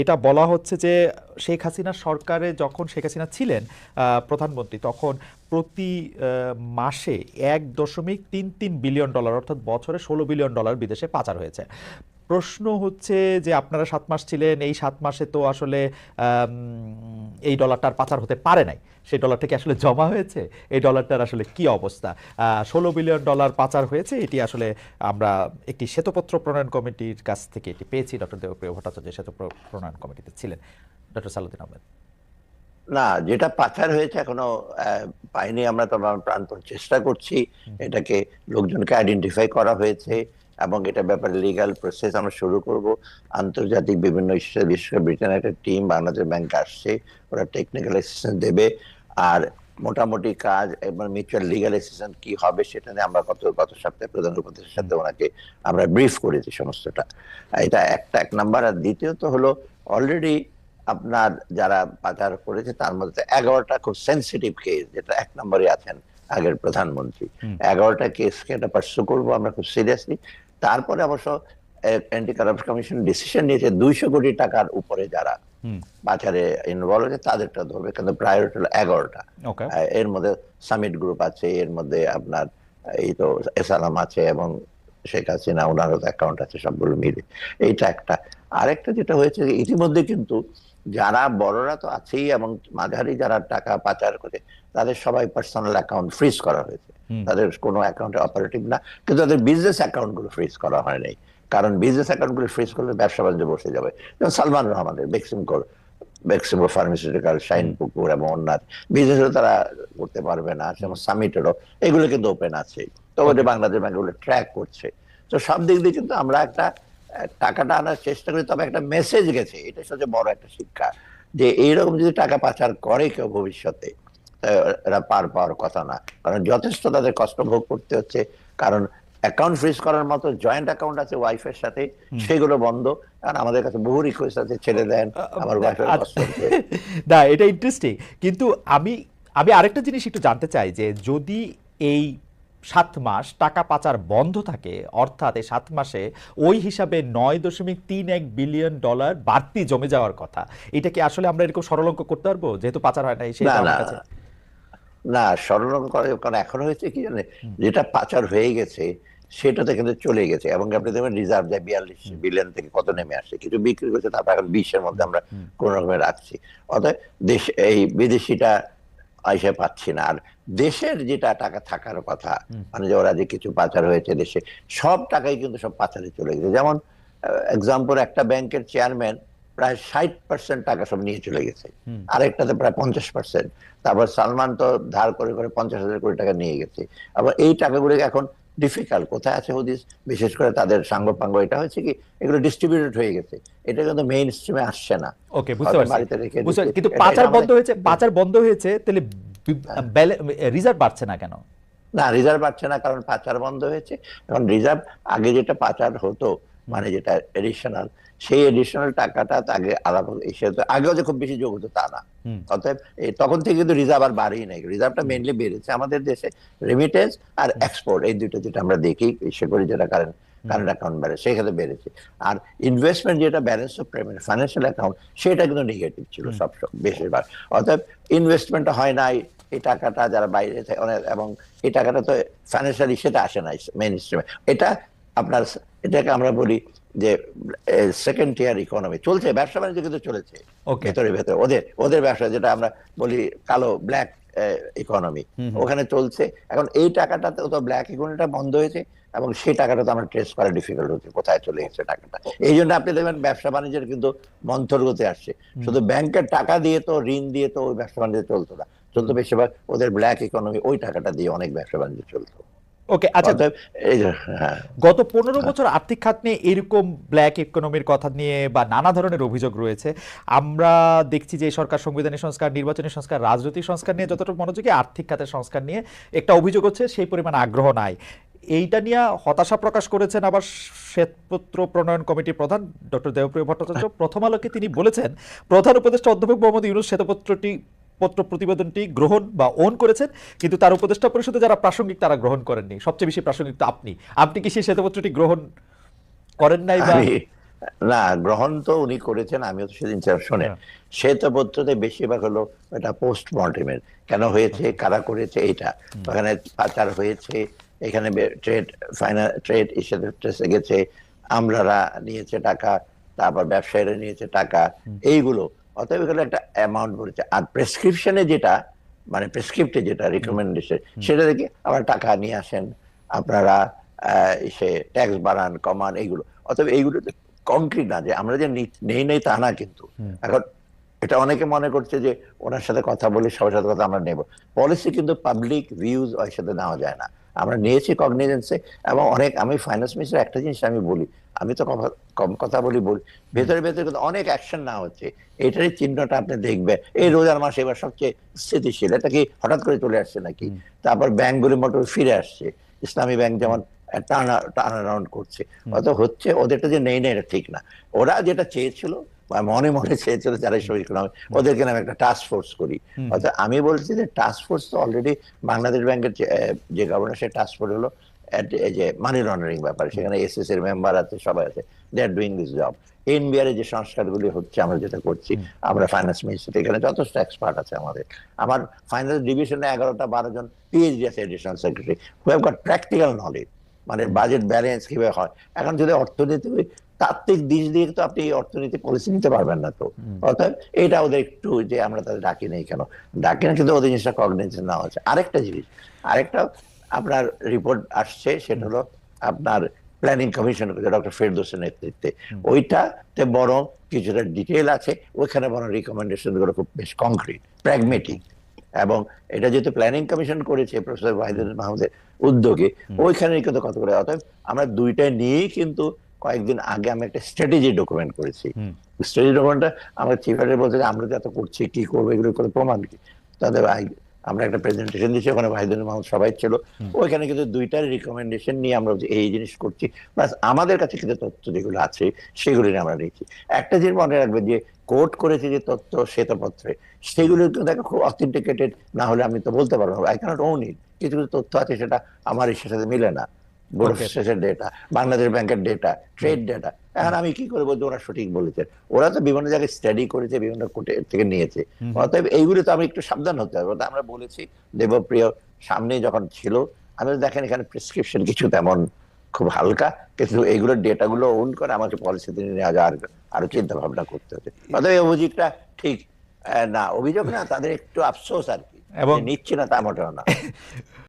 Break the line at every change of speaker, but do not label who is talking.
এটা বলা হচ্ছে যে শেখ হাসিনা সরকারে যখন শেখ হাসিনা ছিলেন প্রধানমন্ত্রী, তখন প্রতি মাসে এক দশমিক তিন তিন বিলিয়ন ডলার, অর্থাৎ বছরে ষোলো বিলিয়ন ডলার বিদেশে পাচার হয়েছে। প্রশ্ন হচ্ছে যে আপনারা সাত মাস ছিলেন এই সাত মাসে তো আসলে এই ডলারটার পাচার হতে পারে নাই। সেই ডলারটা কি আসলে জমা হয়েছে? এই ডলারটার আসলে কি অবস্থা? ষোলো বিলিয়ন ডলার পাচার হয়েছে এটি আসলে আমরা একটি শ্বেতপত্র প্রণয়ন কমিটির কাছ থেকে এটি পেয়েছি। ডক্টর দেবপ্রিয় ভট্টাচার্য শ্বেত প্রণয়ন কমিটিতে ছিলেন। ডক্টর সালুদ্দিন আহমেদ।
না যেটা পাচার হয়েছে এখনও পাইনি আমরা তো প্রাণপণ চেষ্টা করছি। এটাকে লোকজনকে আইডেন্টিফাই করা হয়েছে। এবং এটা ব্যাপারে লিগ্যাল প্রসেস আমরা শুরু করব। আন্তর্জাতিক বিভিন্ন বিশেষ করে ব্রিটেনের একটা টিম বাংলাদেশ ব্যাংক আসছে ওরা টেকনিক্যাল অ্যাসিস্ট্যান্স দেবে। আর মোটামুটি কাজ এবং মিউচুয়াল লিগ্যাল অ্যাসিস্ট্যান্স কি হবে সেটা নিয়ে আমরা গত গত সপ্তাহে প্রধান উপদেশের সাথে ওনাকে আমরা ব্রিফ করেছি সমস্তটা। এটা একটা এক নাম্বার। আর দ্বিতীয়ত হলো অলরেডি আপনার যারা পাচার করেছে তার মধ্যে এগারোটা খুব সেন্সিটিভ কেস যেটা এক নম্বরে আছেন আগের প্রধানমন্ত্রী। এগারোটা কেসকে এটা পার্সু করব আমরা খুব সিরিয়াসলি তারপরে অবশ্য অ্যান্টি কারাপশন কমিশন ডিসিশন নিয়েছে দুইশো কোটি টাকার উপরে যারা বাজারে ইনভলভ হয়েছে তাদেরটা ধরবে কিন্তু প্রায়োরিটি হলো এগারোটা।
ওকে
এর মধ্যে সামিট গ্রুপ আছে এর মধ্যে আপনার এই তো এসালাম আছে এবং শেখ হাসিনা ওনারও অ্যাকাউন্ট আছে সবগুলো মিলে। এইটা একটা। আরেকটা যেটা হয়েছে ইতিমধ্যে কিন্তু যারা বড়রা তো আছেই এবং মাঝারি যারা টাকা পাচার করে তাদের সবাই পার্সোনাল অ্যাকাউন্ট ফ্রিজ করা হয়েছে। তাদের কোনো অ্যাকাউন্টে অপারেটিভ না কিন্তু তাদের বিজনেস অ্যাকাউন্টগুলো ফ্রিজ করা হয় নাই। কারণ বিজনেস অ্যাকাউন্টগুলো ফ্রিজ করলে ব্যবসা বাণিজ্য বসে যাবে। যেমন সালমান রহমানের বেক্সিমকোর বেক্সিমো ফার্মাসিউটিক্যাল শাইন পুকুর এবং অন্যান্য বিজনেসও তারা করতে পারবে না যেমন সামিটেরও। এগুলো কিন্তু ওপেন আছে। তো ওদের বাংলাদেশ ব্যাংকগুলো ট্র্যাক করছে। তো সব দিক দিয়ে কিন্তু আমরা একটা টাকাটা আনার চেষ্টা করি তবে একটা মেসেজ গেছে। এটা সবচেয়ে বড় একটা শিক্ষা। যে এইরকম যদি টাকা পাচার করে কেউ ভবিষ্যতে এরা পার পাওয়ার কথা না। কারণ যথেষ্ট তাদের কষ্ট ভোগ করতে হচ্ছে। কারণ অ্যাকাউন্ট ফ্রিজ করার মতো জয়েন্ট অ্যাকাউন্ট আছে ওয়াইফের সাথে সেগুলো বন্ধ। কারণ আমাদের কাছে বহু রিকোয়েস্ট আছে ছেড়ে দেন আমার ওয়াইফের
আচ্ছা। না এটা ইন্টারেস্টিং কিন্তু আমি আমি আরেকটা জিনিস একটু জানতে চাই যে যদি এই সাত মাস টাকা পাচার বন্ধ থাকে অর্থাৎ এই সাত মাসে ওই হিসাবে নয় দশমিক তিন এক বিলিয়ন ডলার বাড়তি জমে যাওয়ার কথা এটা কি আসলে আমরা এরকম সরলঙ্ক করতে পারব? যেহেতু পাচার হয় না সেই
না স্মরণ করে কারণ এখন হয়েছে কি জানে? যেটা পাচার হয়ে গেছে সেটাতে কিন্তু চলে গেছে। এবং আপনি দেখবেন রিজার্ভ যায় বিয়াল্লিশ বিলিয়ন থেকে কত নেমে আসছে? কিছু বিক্রি করছে তারপর এখন বিশের মধ্যে আমরা কোন রকমে রাখছি। অতএব দেশ এই বিদেশিটা আইসে পাচ্ছি না। আর দেশের যেটা টাকা থাকার কথা মানে যে ওরা যে কিছু পাচার হয়েছে দেশে সব টাকাই কিন্তু সব পাচারে চলে গেছে। যেমন এক্সাম্পল একটা ব্যাংকের চেয়ারম্যান প্রায় ষাট পার্সেন্ট টাকা সব নিয়ে চলে গেছে। আরেকটাতে প্রায় পঞ্চাশ পার্সেন্ট তারপর সালমান তো ধার করে করে পঞ্চাশ হাজার কোটি টাকা নিয়ে গেছে। আবার এই টাকাগুলো এখন ডিফিকাল্ট কোথায় আছে হদিস? বিশেষ করে তাদের সাঙ্গ পাঙ্গ এটা হচ্ছে কি? এগুলো ডিস্ট্রিবিউটেড হয়ে গেছে। এটা কিন্তু মেইন স্ট্রিমে আসছে না।
ওকে বুঝতে পারছি। কিন্তু পাচার বন্ধ হয়েছে পাচার বন্ধ হয়েছে তাহলে রিজার্ভ বাড়ছে না কেন?
না রিজার্ভ পাচ্ছে না কারণ পাচার বন্ধ হয়েছে। এখন রিজার্ভ আগে যেটা পাচার হতো মানে যেটা এডিশনাল সেই এডিশনাল টাকাটা তো আগে আলাদা এসে আগেও যে খুব বেশি যোগ হতো তা না। অতএব তখন থেকে কিন্তু রিজার্ভ আর বাড়েই নাই। রিজার্ভটা মেইনলি বেড়েছে আমাদের দেশে রেমিটেন্স আর এক্সপোর্ট এই দুটো যেটা আমরা দেখি ইসে করি যেটা কারেন্ট কারেন্ট অ্যাকাউন্ট বেড়ে সেখানে বেড়েছে। আর ইনভেস্টমেন্ট যেটা balance of payment financial account সেটা কিন্তু নেগেটিভ ছিল সব বেশিরভাগ। অতএব ইনভেস্টমেন্ট হয় নাই এই টাকাটা যারা বাইরে থাকে এবং এই টাকাটা তো ফাইন্যান্সিয়াল ইস্যুতে আসে না মেইন স্ট্রিমে এটা আপনার এটাকে আমরা বলি যে সেকেন্ড টিয়ার ইকোনমি চলছে ব্যবসা বাণিজ্য কিন্তু চলেছে ভেতরে ভেতরে। ওদের ওদের ব্যবসা যেটা আমরা বলি কালো ব্ল্যাক ইকোনমি ওখানে চলছে। এখন এই টাকাটা তো ব্ল্যাক ইকোনমিটা বন্ধ হয়েছে এবং সেই টাকাটা তো আমরা ট্রেস করা ডিফিকাল্ট হচ্ছে কোথায় চলে গেছে টাকাটা। এই জন্য আপনি দেখবেন ব্যবসা বাণিজ্যের কিন্তু মন্থর গতি আসছে শুধু ব্যাংকের টাকা দিয়ে তো ঋণ দিয়ে তো ওই ব্যবসা বাণিজ্য চলতো না। চলতো বেশিরভাগ ওদের ব্ল্যাক ইকোনমি ওই টাকাটা দিয়ে অনেক ব্যবসা বাণিজ্য চলতো।
ওকে আচ্ছা
হ্যাঁ।
গত পনেরো বছর আর্থিক খাত নিয়ে এরকম ব্ল্যাক ইকোনমির কথা নিয়ে বা নানা ধরনের অভিযোগ রয়েছে। আমরা দেখছি যে সরকার সংবিধানের সংস্কার নির্বাচনী সংস্কার রাজনৈতিক সংস্কার নিয়ে যতটা মনোযোগী আর্থিক খাতের সংস্কার নিয়ে একটা অভিযোগ হচ্ছে সেই পরিমাণ আগ্রহ নাই। এইটা নিয়ে হতাশা প্রকাশ করেছেন আবার শ্বেতপত্র প্রণয়ন কমিটির প্রধান ডক্টর দেবপ্রিয় ভট্টাচার্য। প্রথম আলোকে তিনি বলেছেন প্রধান উপদেষ্টা অধ্যাপক মোহাম্মদ ইউনুস শ্বেতপত্রটি পত্র প্রতিবেদনটি গ্রহণ বা ওন করেছেন কিন্তু তার উপদেষ্টা পরিষদে যারা প্রাসঙ্গিক তারা গ্রহণ করেননি। সবচেয়ে বেশি প্রাসঙ্গিক তো আপনি। আপনি কি সেই শ্বেতপত্রটি গ্রহণ করেন নাই বা
না গ্রহণ তো উনি করেছেন আমিও তো সেদিন শোনেন।
হ্যাঁ।
শ্বেতপত্রতে বেশিরভাগ হলো এটা পোস্ট মর্টেমের কেন হয়েছে কারা করেছে এটা? ওখানে পাচার হয়েছে এখানে ট্রেড ফাইনাল ট্রেড ইসে গেছে আমরারা নিয়েছে টাকা তারপর ব্যবসায়ীরা নিয়েছে টাকা এইগুলো অতএব এখানে একটা অ্যামাউন্ট বলেছে। আর প্রেসক্রিপশনে যেটা মানে প্রেসক্রিপ্টে যেটা রিকমেন্ডেশন সেটা দেখে আবার টাকা নিয়ে আসেন। আপনারা সে ট্যাক্স বাড়ান কমান এইগুলো। অতএব এইগুলো কংক্রিট না যে আমরা যে নেই নেই তা না কিন্তু। এখন এটা অনেকে মনে করছে যে ওনার সাথে কথা বলে সবার সাথে কথা আমরা নেব। পলিসি কিন্তু পাবলিক ভিউজ ওর সাথে নেওয়া যায় না। আমরা নিয়েছি কগনিজেন্সে এবং অনেক আমি ফাইন্যান্স মিনিস্টার একটা জিনিস আমি বলি আমি তো কম কথা বলি বলি। ভেতরে ভেতরে কিন্তু অনেক অ্যাকশন না হচ্ছে। এটারই চিহ্নটা আপনি দেখবেন। এই রোজার মাসে এবার সবচেয়ে স্থিতিশীল। এটা কি হঠাৎ করে চলে আসছে নাকি? তারপর ব্যাংকগুলি মোটামুটি ফিরে আসছে। ইসলামী ব্যাংক যেমন টার্ন টার্ন অ্যারাউন্ড করছে অত হচ্ছে ওদেরটা যে নেই না এটা ঠিক না। ওরা যেটা চেয়েছিল মনে মনে চেয়েছিল যারা শহীদ ইকোনমি ওদেরকে নামে একটা টাস্ক ফোর্স করি। অর্থাৎ আমি বলছি যে টাস্ক ফোর্স তো অলরেডি বাংলাদেশ ব্যাংকের যে, গভর্নর সেই টাস্ক ফোর্স হলো যে মানি লন্ডারিং ব্যাপারে। সেখানে এসএস এর মেম্বার আছে সবাই আছে। They are doing this job NBR যে সংস্কারগুলি হচ্ছে আমরা যেটা করছি আমরা ফাইন্যান্স মিনিস্ট্রি এখানে যথেষ্ট এক্সপার্ট আছে আমাদের। আমার ফাইন্যান্স ডিভিশনে এগারোটা বারো জন পিএইচডি আছে additional secretary who have got practical knowledge মানে বাজেট ব্যালেন্স কীভাবে হয়। এখন যদি অর্থনীতি তাত্ত্বিক দিক দিয়ে তো আপনি অর্থনীতি পলিসি নিতে পারবেন না তো। অর্থাৎ এটা ওদের একটু যে আমরা তাদের ডাকি নেই কেন? ডাকি না কিন্তু ওদের জিনিসটা কগনিশন নেওয়া হচ্ছে। আরেকটা জিনিস আরেকটা আপনার রিপোর্ট আসছে সেটা হলো আপনার প্ল্যানিং কমিশন ডক্টর ফেরদোসের নেতৃত্বে। ওইটাতে বরং কিছুটা ডিটেল আছে ওইখানে বরং রিকমেন্ডেশনগুলো খুব বেশ কংক্রিট প্র্যাগমেটিক এবং এটা যেহেতু প্ল্যানিং কমিশন করেছে প্রফেসর ওয়াহিদুল মাহমুদের উদ্যোগে ওইখানে কিন্তু কথা বলে অতএব আমরা দুইটা নিয়েই কিন্তু কয়েকদিন আগে আমি একটা স্ট্র্যাটেজি ডকুমেন্ট করেছি। স্ট্র্যাটেজি ডকুমেন্টটা আমার চিফ বলছে আমরা যে এত করছি কি করব এগুলো করে প্রমাণ কি? তাদের আমরা একটা প্রেজেন্টেশন দিয়েছি ওখানে ভাইদুল মাহমুদ সবাই ছিল। ওইখানে কিন্তু দুইটার রিকমেন্ডেশন নিয়ে আমরা এই জিনিস করছি। প্লাস আমাদের কাছে কিন্তু তথ্য যেগুলো আছে সেগুলো নিয়ে আমরা নিচ্ছি একটা জিনিস মনে রাখবে যে কোর্ট করেছে যে তথ্য শ্বেতপত্রে সেগুলো কিন্তু দেখো খুব অথেন্টিকেটেড না হলে আমি তো বলতে পারব আই ক্যানট ওন ইট কিছু কিছু তথ্য আছে সেটা আমার ইসের সাথে মিলে না। Board
Okay.
শেষের ডেটা বাংলাদেশ ব্যাংকের ডেটা ট্রেড ডেটা এখন আমি কি করে বলছি ওরা সঠিক বলেছেন ওরা তো বিভিন্ন জায়গায় স্টাডি করেছে বিভিন্ন কোর্টে থেকে নিয়েছে। অতএব এইগুলো তো আমি একটু সাবধান হতে হবে। আমরা বলেছি দেবপ্রিয় সামনে যখন ছিল আমি দেখেন এখানে প্রেসক্রিপশন কিছু তেমন খুব হালকা কিন্তু এইগুলোর ডেটাগুলো ওন করে আমাকে পলিসিতে নিয়ে নেওয়া যাওয়ার আরও চিন্তা ভাবনা করতে হচ্ছে অতএব এই অভিযোগটা ঠিক না। অভিযোগ না তাদের একটু আফসোস আর কি।
এবং-
নিচ্ছে না তা মোটেও না।